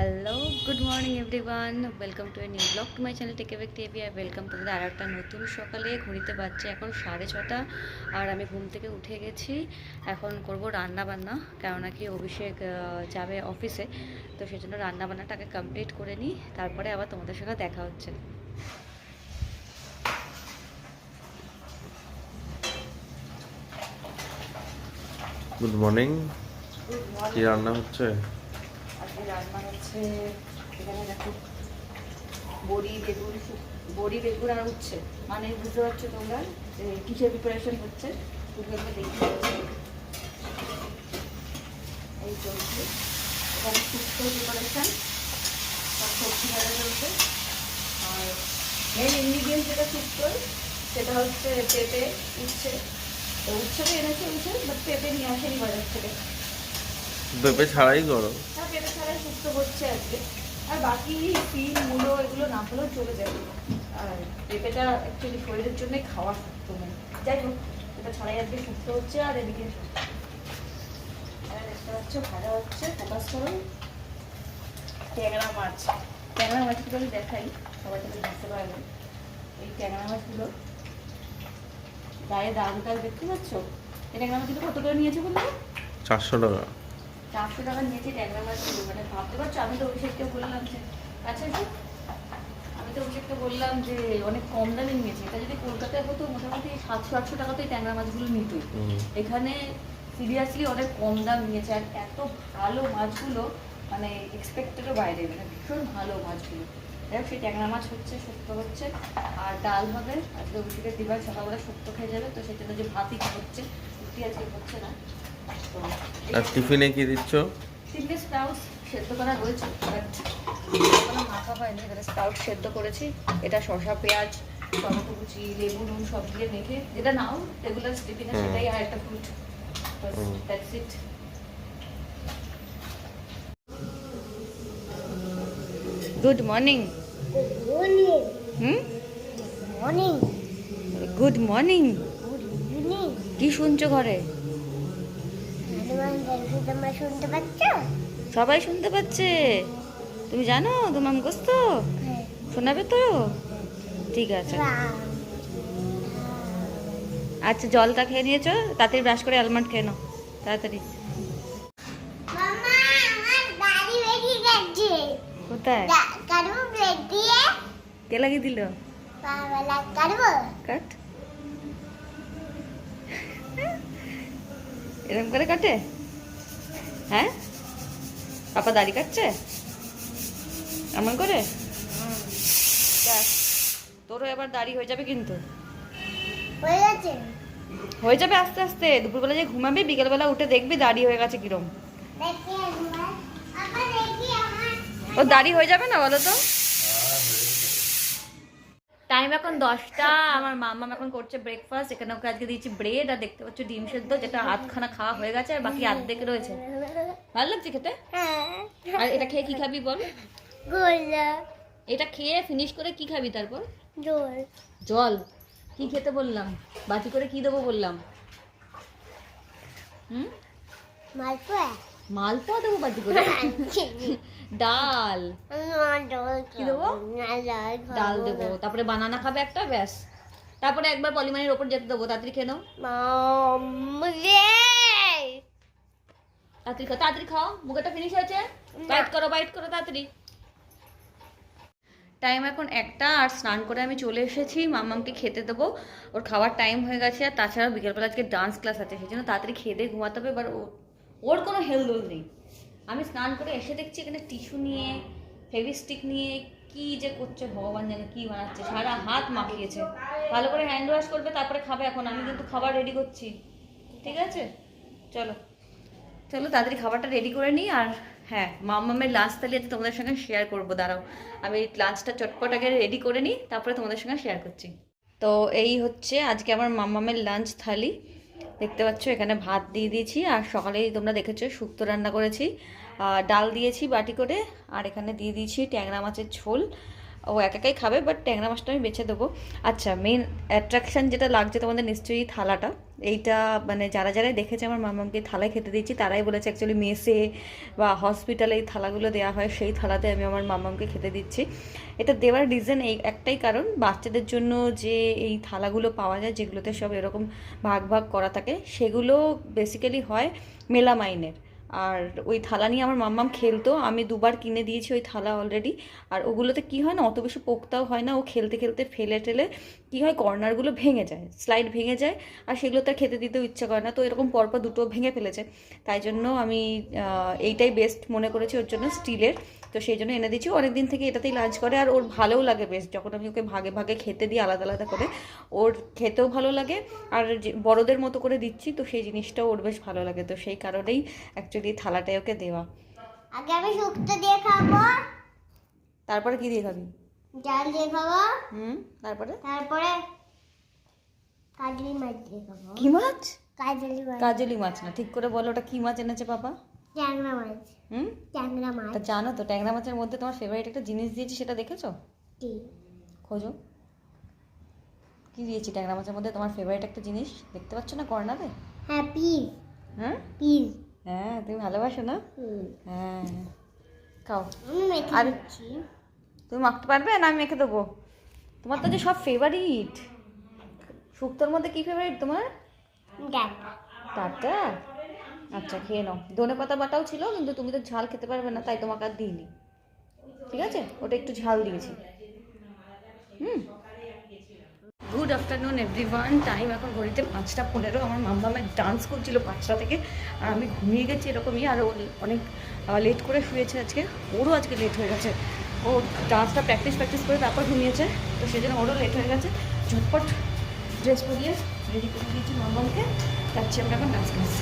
Hello good morning everyone welcome to a new blog to my channel টেকে ব্যক্তি AV আর welcome তোমাদের আর একটা নতুন সকালে ঘুরিতে পারছে এখন সাড়ে ছটা আর আমি ঘুম থেকে উঠে গেছি। এখন করব রান্না বান্না কেননা কি অভিষেক যাবে অফিসে তো সেই জন্য রান্না বান্নাটাকে কমপ্লিট করে নিই তারপরে আবার তোমাদের সঙ্গে দেখা হচ্ছে। গুড মর্নিং কি রান্না হচ্ছে? রান্না হচ্ছে এখানে দেখো, বড়ি বেগুন বড়ি বেগুন আর উচ্ছে। মানে বুঝতে পারছ তোমরা যে কিসের প্রিপারেশন হচ্ছে? দেখতে পাচ্ছি এই চলছে। এখানে শুক্তো প্রিপারেশন সব সবজি কাটা চলছে। আর মেন ইনগ্রিডিয়েন্ট যেটা শুক্তোর সেটা হচ্ছে পেঁপে, উচ্ছে। তো এনেছে উচ্ছে বাট পেঁপে নিয়ে আসেনি বাজার থেকে। পেঁপে ছাড়াই করো। হ্যাঁ পেঁপে ছাড়াই সুস্থ হচ্ছে আজকে। আর বাকি তিল মূলো এগুলো না হলেও চলে যাবে। আর পেঁপেটা অ্যাকচুয়ালি শরীরের জন্য খাওয়া সুস্থ নয় যাই হোক এটা ছাড়াই আজকে সুস্থ হচ্ছে আর এদিকে দেখতে পাচ্ছ ভাজা হচ্ছে ফোকাস করুন ট্যাংরা মাছ। ট্যাংরা মাছগুলো আমি দেখাই সবাই বুঝতে পারবে। এই ট্যাংরা মাছগুলো গায়ে দামটা দেখতে পাচ্ছ? এই ট্যাংরা মাছগুলো কত করে নিয়েছে বলতো চারশো টাকা। চারশো টাকা নিয়েছে ট্যাংরা মাছ মানে ভাবতে পারছ? আমি তো অভিষেককে বললাম যে আচ্ছা আমি তো অভিষেককে বললাম যে অনেক কম দামে নিয়েছে। এটা যদি কলকাতায় হতো মোটামুটি সাতশো আটশো টাকাতেই ট্যাংরা মাছগুলো নিতই এখানে সিরিয়াসলি অনেক কম দাম নিয়েছে আর এত ভালো মাছগুলো মানে এক্সপেক্টেডও বাইরে মানে ভীষণ ভালো মাছগুলো। যাই সেই ট্যাংরা মাছ হচ্ছে শুক্তো হচ্ছে। আর ডাল হবে আজকে অভিষেকের দিবার সকালবেলা শুক্তো খেয়ে যাবে তো সেই জন্য যে ভাতই হচ্ছে রুটি আজকে হচ্ছে না। আর টিফিনে কি দিচ্ছ? তিনটে স্প্রাউট সেদ্ধ করা রয়েছে মাখা হয়নি। এখানে স্প্রাউট সেদ্ধ করেছি। এটা শসা পেঁয়াজ টমেটো কুচি লেবু নুন সব দিয়ে মেখে যেটা নাও রেগুলার টিফিনে। সেটাই আর একটা fruit. That's it good morning. Hmm Morning. Good morning কি শুনছো ঘরে? সবাই শুনতে পাচ্ছে? তুমি জানো তোমার মুখস্থ? হ্যাঁ। শোনাবে তো? ঠিক আছে। আচ্ছা জলটা খেয়ে নিয়েছো? তাড়াতাড়ি ব্রাশ করে আলমন্ড খেয়ে নাও। তাড়াতাড়ি। কোথায়? কে লাগিয়ে কাট। এরকম করে কাটে? হ্যাঁ? পাপা দাড়ি কাটছে? এমন করে? ব্যাস তোরও এবার দাড়ি হয়ে যাবে কিন্তু। হয়ে যাবে আস্তে আস্তে। দুপুরবেলা যে ঘুমাবি বিকেলবেলা উঠে দেখবি দাড়ি হয়ে গেছে কিরম। ও দাড়ি হয়ে যাবে না বলো তো? টাইম এখন দশটা আমার মাম্মা এখন করছে ব্রেকফাস্ট এখানে ওকে আজকে দিয়েছি ব্রেড আর দেখতে পাচ্ছ ডিম সেদ্ধ যেটা আধখানা খাওয়া হয়ে গেছে আর বাকি আর্ধেক রয়েছে। ভালো লাগছে খেতে? আর এটা খেয়ে কি খাবি বল? এটা খেয়ে ফিনিশ করে কি খাবি তারপর? জল। জল। কি খেতে বললাম? বাটি করে কি দেবো বললাম? হুম? মালপোয়া। মালপোয়া দেবো বাটি করে? ডাল। কি দেবো? ডাল দেবো। তারপরে বানানা খাবে একটা ব্যাস। তারপরে একবার পলিমানির ওপর যেতে দেবো। তাড়াতাড়ি খেয়ে নাও। তাড়াতাড়ি খাও তাড়াতাড়ি খাও। মুখেটা ফিনিশ হয়েছে? বাইট করো বাইট করো তাড়াতাড়ি। টাইম এখন একটা আর স্নান করে আমি চলে এসেছি। মাম্মামকে খেতে দেবো। ওর খাওয়ার টাইম হয়ে গেছে। আর তাছাড়া বিকেলবেলা আজকে ডান্স ক্লাস আছে। সেই জন্য তাড়াতাড়ি খেয়ে দিয়ে ঘুমাতে হবে। এবার ওর কোনো হেলদোল নেই। আমি স্নান করে এসে দেখছি এখানে টিস্যু নিয়ে, ফেভিস্টিক নিয়ে কি যে করছে ভগবান জানে কি বানাচ্ছে, সারা হাত মাখিয়েছে। ভালো করে হ্যান্ড ওয়াশ করবে, তারপরে খাবে এখন, আমি কিন্তু খাবার রেডি করছি। ঠিক আছে? চলো। চলো তাড়াতাড়ি খাবারটা রেডি করে নিই আর হ্যাঁ মামামের লাঞ্চ আজকে তোমাদের সঙ্গে শেয়ার করব, দাঁড়াও। আমি লাঞ্চটা চটপট আগে রেডি করে নিই, তারপরে তোমাদের সঙ্গে শেয়ার করছি। তো এই হচ্ছে আজকে আমার মামামের লাঞ্চ থালি। দেখতে পাচ্ছ, এখানে ভাত দিয়ে দিয়েছি। আর সকালেই তোমরা দেখেছ, শুক্তো রান্না করেছি। ডাল দিয়েছি বাটি করে, আর এখানে দিয়ে দিয়েছি ট্যাংরা মাছের ঝোল। ও এক একাই খাবে, বাট ট্যাংরা মাছটা আমি বেছে দেবো। আচ্ছা মেন অ্যাট্রাকশান যেটা লাগছে তোমাদের নিশ্চয়ই থালাটা। এইটা মানে যারা যারাই দেখেছে আমার মামাকে থালায় খেতে দিচ্ছি তারাই বলেছে অ্যাকচুয়ালি মেসে বা হসপিটালে এই থালাগুলো দেওয়া হয়, সেই থালাতে আমি আমার মামাকে খেতে দিচ্ছি। এটা দেওয়ার রিজন এই একটাই কারণ, বাচ্চাদের জন্য যে এই থালাগুলো পাওয়া যায়, যেগুলোতে সব এরকম ভাগ ভাগ করা থাকে, সেগুলো বেসিক্যালি হয় মেলামাইনের। আর ওই থালা নিয়ে আমার মাম্মাম খেলতো। আমি দুবার কিনে দিয়েছি ওই থালা অলরেডি আর ওগুলোতে কি হয় না, অত বেশি পোক্তাও হয় না, ও খেলতে খেলতে ফেলে টেলে কি হয় কর্নারগুলো ভেঙে যায় স্লাইড ভেঙে যায়, আর সেগুলো তার খেতে দিতেও ইচ্ছা করে না। তো এরকম পরপর দুটো ভেঙে ফেলেছে। তাই জন্য আমি এইটাই বেস্ট মনে করেছি ওর জন্য স্টিলের তো সেই জন্য এনে দিচ্ছি অনেক দিন থেকে এটাতেই লাঞ্চ করে আর ওর ভালোও লাগে বেশ। যখন আমি ওকে ভাগে ভাগে খেতে দিই আলাদা আলাদা করে ওর খেতেও ভালো লাগে আর বড়দের মতো করে দিচ্ছি তো সেই জিনিসটাও ওর বেশ ভালো লাগে। তো সেই কারণেই অ্যাকচুয়ালি থালাটাই ওকে দেওয়া। আগে আমি শুক্তো দিয়ে খাব। তারপরে কি দিয়ে খাবি? ডাল দিয়ে খাব। হুম তারপরে? তারপরে কাজলি মাছ দিয়ে খাব। কি মাছ? কাজলি মাছ। কাজলি মাছ না। ঠিক করে বলো ওটা কি মাছ এনেছে পাপা? ট্যাংরা মাছ। হুম? ট্যাংরা মাছ। তা জানো তো ট্যাংরা মাছের মধ্যে তোমার ফেভারিট একটা জিনিস দিয়েছি সেটা দেখেছ? কি? খোঁজো। কি দিয়েছি ট্যাংরা মাছের মধ্যে তোমার ফেভারিট একটা জিনিস? দেখতে পাচ্ছ না কর্নারে? হ্যাঁ পিস। হ্যাঁ? পিস। হ্যাঁ তুমি ভালোবাসো না? হ্যাঁ খাও। আমি আর- তুমি মাখতে পারবে না আমি মেখে দেবো? তোমার তো যে সব ফেভারিট শুক্তোর মধ্যে কি ফেভারিট তোমার? টাটা আচ্ছা খেয়ে নাও। ধনে পাতা বাটাও ছিল, কিন্তু তুমি তো ঝাল খেতে পারবে না, তাই তোমাকে আর দিইনি। ঠিক আছে? ওটা একটু ঝাল দিয়েছি। হুম। গুড আফটারনুন এভরিওয়ান টাইম এখন ঘড়িতে পাঁচটা পনেরো। আমার মাম্মামের ডান্স করছিল পাঁচটা থেকে। আর আমি ঘুমিয়ে গেছি এরকমই, আর অনেক লেট করে শুয়েছে আজকে। ওরও আজকে লেট হয়ে গেছে। ও ডান্সটা প্র্যাকটিস প্র্যাকটিস করে তারপর ঘুমিয়েছে। তো সেই জন্য ওরও লেট হয়ে গেছে। ঝটপট ড্রেস পরিয়ে রেডি করে দিয়েছি মামামকে যাচ্ছি আমরা এখন ডান্স ক্লাস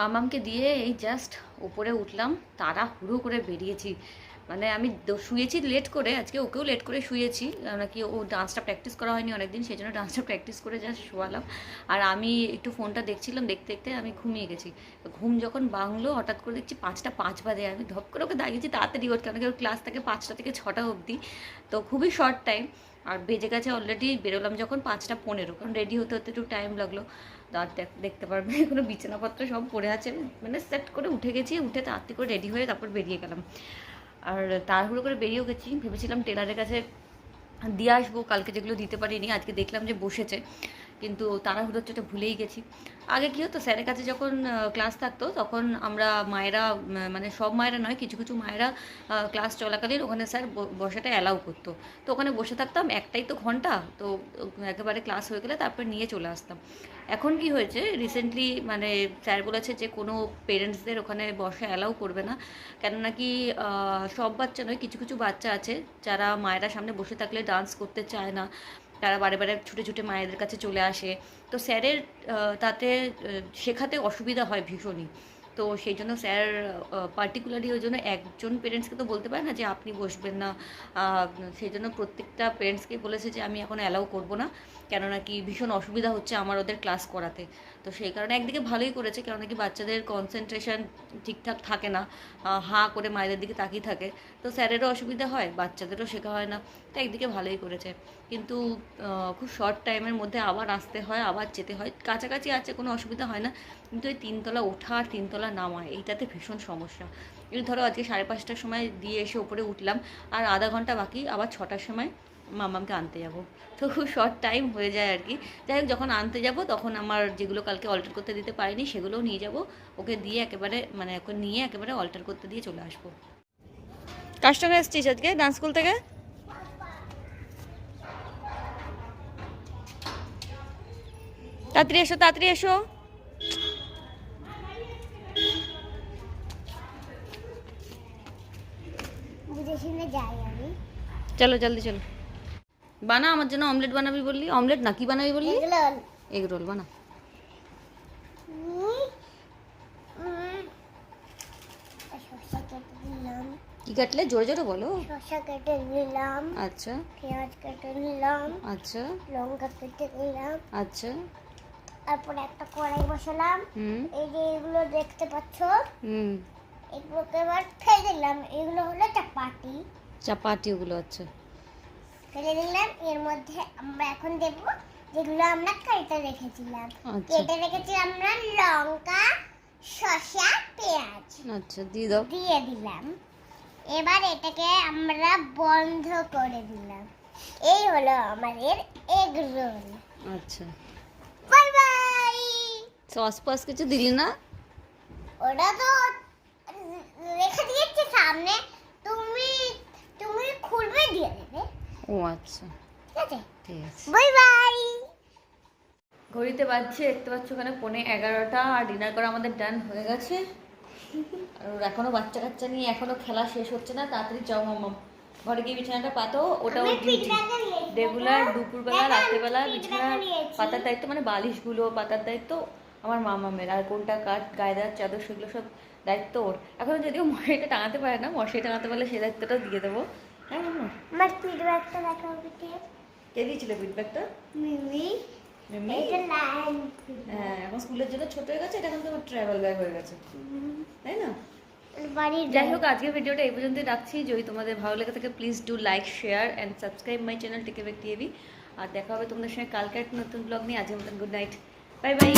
মামামকে দিয়ে এই জাস্ট উপরে উঠলাম তারা হুড়ো করে বেরিয়েছি। মানে আমি শুয়েছি লেট করে, আজকে ওকেও লেট করে শুয়েছি। নাকি ও ডান্সটা প্র্যাকটিস করা হয়নি অনেকদিন সেই জন্য ডান্সটা প্র্যাকটিস করে জাস্ট শোয়ালাম। আর আমি একটু ফোনটা দেখছিলাম, দেখতে দেখতে আমি ঘুমিয়ে গেছি। ঘুম যখন বাংলো হঠাৎ করে দেখছি পাঁচটা পাঁচ বাজে। আমি ধপ করে ওকে দাঁড়িয়েছি, তাড়াতাড়ি ওর, কেন কি ওর ক্লাস থাকে পাঁচটা থেকে ছটা অবধি। তো খুবই শর্ট টাইম আর বেজে গেছে অলরেডি বেরোলাম যখন পাঁচটা পনেরো। কারণ রেডি হতে হতে একটু টাইম লাগল। দাঁত দেখ- দেখতে পারবে, এখনও বিছানাপত্র সব পড়ে আছে। মানে সেট করে উঠে গেছি, উঠে তাড়াতাড়ি করে রেডি হয়ে তারপর বেরিয়ে গেলাম। আর তাড়াহুড়ো করে বেরিয়েও গেছি, ভেবেছিলাম টেলারের কাছে দিয়ে আসব, কালকে যেগুলো দিতে পারিনি, আজকে দেখলাম যে বসেছে। কিন্তু তাড়াহুড়োর চোটে ভুলেই গেছি। আগে কী হতো, স্যারের কাছে যখন ক্লাস থাকতো, তখন আমরা মায়েরা মানে সব মায়েরা নয়, কিছু কিছু মায়েরা ক্লাস চলাকালীন ওখানে স্যার বসাটা অ্যালাউ করতো। তো ওখানে বসে থাকতাম, একটাই তো ঘণ্টা, তো একেবারে ক্লাস হয়ে গেলে তারপর নিয়ে চলে আসতাম। এখন কি হয়েছে রিসেন্টলি মানে স্যার বলেছে যে কোনো পেরেন্টসদের ওখানে বসা অ্যালাউ করবে না। কেননা কি সব বাচ্চা নয়, কিছু কিছু বাচ্চা আছে, যারা মায়েরা সামনে বসে থাকলে ডান্স করতে চায় না। তারা বারে বারে ছুটে ছুটে মায়েদের কাছে চলে আসে। তো স্যারের তাতে শেখাতে অসুবিধা হয় ভীষণই। তো সেই জন্য স্যার পার্টিকুলারলি ওই জন্য একজন পেরেন্টসকে তো বলতে পারে না যে আপনি বসবেন না। সেই জন্য প্রত্যেকটা পেরেন্টসকে বলেছে যে আমি এখন অ্যালাউ করব না। কেননা কি ভীষণ অসুবিধা হচ্ছে আমার ওদের ক্লাস করাতে। তো সেই কারণে একদিকে ভালোই করেছে, কেননা কি বাচ্চাদের কনসেন্ট্রেশন ঠিকঠাক থাকে না হাঁ করে মায়েদের দিকে তাকিয়ে থাকে। তো স্যারেরও অসুবিধা হয়, বাচ্চাদেরও শেখা হয় না, তো একদিকে ভালোই করেছে। কিন্তু খুব শর্ট টাইমের মধ্যে আবার আসতে হয়, আবার যেতে হয়, কাছাকাছি আছে, কোনো অসুবিধা হয় না। কিন্তু এই তিনতলা ওঠা আর তিনতলা নামা, এইটাতে ভীষণ সমস্যা। এই ধরো আজকে সাড়ে পাঁচটার সময় দিয়ে এসে উপরে উঠলাম, আর আধা ঘণ্টা বাকি, আবার ছটার সময় মামামকে আনতে যাব। তো খুব শর্ট টাইম হয়ে যায় আর কি। যাই হোক যখন আনতে যাব তখন আমার যেগুলো কালকে অল্টার করতে দিতে পারিনি সেগুলোও নিয়ে যাব। ওকে দিয়ে একেবারে মানে ওকে নিয়ে একেবারে অল্টার করতে দিয়ে চলে আসব। কার সঙ্গে এসছিস আজকে ডান্স স্কুল থেকে? তাড়াতাড়ি এসো তাড়াতাড়ি এসো। চলো জলদি চলো। বানা আমার জন্য অমলেট বানাবি বললি। অমলেট না কি বানাবি বললি? Egg roll. বানা। কি কাটলে? জোরে জোরে বলো। শসা কেটে দিলাম আচ্ছা। পেঁয়াজ কেটে নিলাম। আচ্ছা। লঙ্কা কেটে নিলাম। আচ্ছা। তারপরে একটা কড়াই বসালাম। এই যে এগুলো দেখতে পাচ্ছ? হুম। এগুলোকে এবার ফেলে দিলাম। এগুলো হলো চাপাটি চাপাটি ওগুলো আচ্ছা। ফেলে দিলাম। এর মধ্যে আমরা এখন দেব যেগুলো আমরা কেটে রেখেছিলাম। আচ্ছা। কেটে রেখেছিলাম আমরা লঙ্কা শসা পেঁয়াজ। আচ্ছা দিয়ে দাও। দিয়ে দিলাম। এবার এটাকে আমরা বন্ধ করে দিলাম। এই হলো আমাদের এগ রোল আচ্ছা। Bye bye. সস ফস কিছু দিলি না? ওটা তো রেখে দিয়েছি সামনে। তুমি তুমি খুলবে দিয়ে দেবে। ও আচ্ছা ঠিক আছে। ঠিক আছে। Bye bye. ঘড়িতে বাজছে দেখতে পাচ্ছ ওখানে পনে এগারোটা আর ডিনার করা আমাদের ডান হয়ে গেছে। আর ওর এখনও বাচ্চা কাচ্চা নিয়ে এখনও খেলা শেষ হচ্ছে না তাড়াতাড়ি যাও মাম্মা। ঘরে গিয়ে বিছানাটা পাতো ওটা ওর ডিউটি রেগুলার দুপুরবেলা রাত্রেবেলা বিছানা পাতার দায়িত্ব মানে বালিশগুলো পাতার দায়িত্ব আমার মামামের আর কোনটা কাঠ গায়ে দেওয়ার চাদর সেগুলো সব দায়িত্ব ওর। এখন যদিও মশাইটা টাঙাতে পারে না মশারি টাঙাতে পারলে সেই দায়িত্বটা দিয়ে দেবো। হ্যাঁ আমার ফিডব্যাকটা দেখাও কে কে দিয়েছিল ফিডব্যাকটা মিমি। মিমি? এটা লাইন হ্যাঁ এখন স্কুলের জন্য ছোট হয়ে গেছে এটা এখন তোমার ট্রাভেল ব্যাগ হয়ে গেছে। তাই না? যাই হোক আজকের ভিডিওটা এই পর্যন্তই রাখছি। যদি তোমাদের ভালো লেগে থাকে please do like share and subscribe my channel টিকে ব্যক্তি এবি আর দেখা হবে তোমাদের সঙ্গে কালকে একটা নতুন ব্লগ নিয়ে। আজকের মতন গুড নাইট বাই বাই